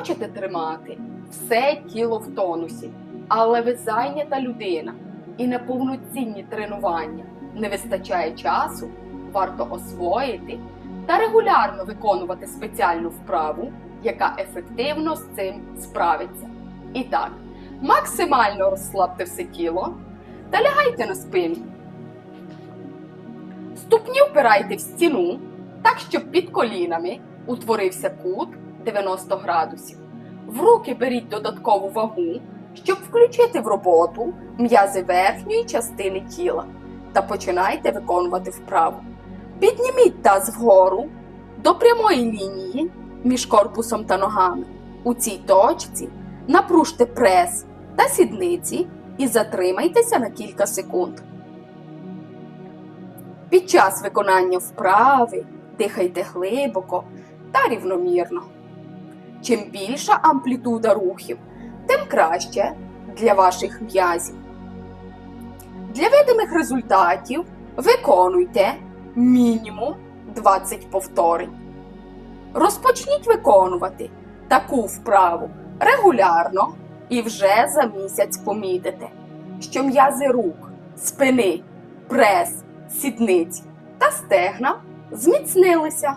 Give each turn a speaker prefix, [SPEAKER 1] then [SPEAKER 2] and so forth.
[SPEAKER 1] хочете тримати все тіло в тонусі, але ви зайнята людина і на повноцінні тренування не вистачає часу, варто освоїти та регулярно виконувати спеціальну вправу, яка ефективно з цим справиться. І так, максимально розслабте все тіло та лягайте на спину. Ступні впирайте в стіну, так щоб під колінами утворився кут 90 градусів. В руки беріть додаткову вагу, щоб включити в роботу м'язи верхньої частини тіла та починайте виконувати вправу. Підніміть таз вгору до прямої лінії між корпусом та ногами. У цій точці напружте прес та сідниці і затримайтеся на кілька секунд. Під час виконання вправи дихайте глибоко та рівномірно. Чим більша амплітуда рухів, тим краще для ваших м'язів. Для видимих результатів виконуйте мінімум 20 повторень. Розпочніть виконувати таку вправу регулярно і вже за місяць помітите, що м'язи рук, спини, прес, сідниць та стегна зміцнилися.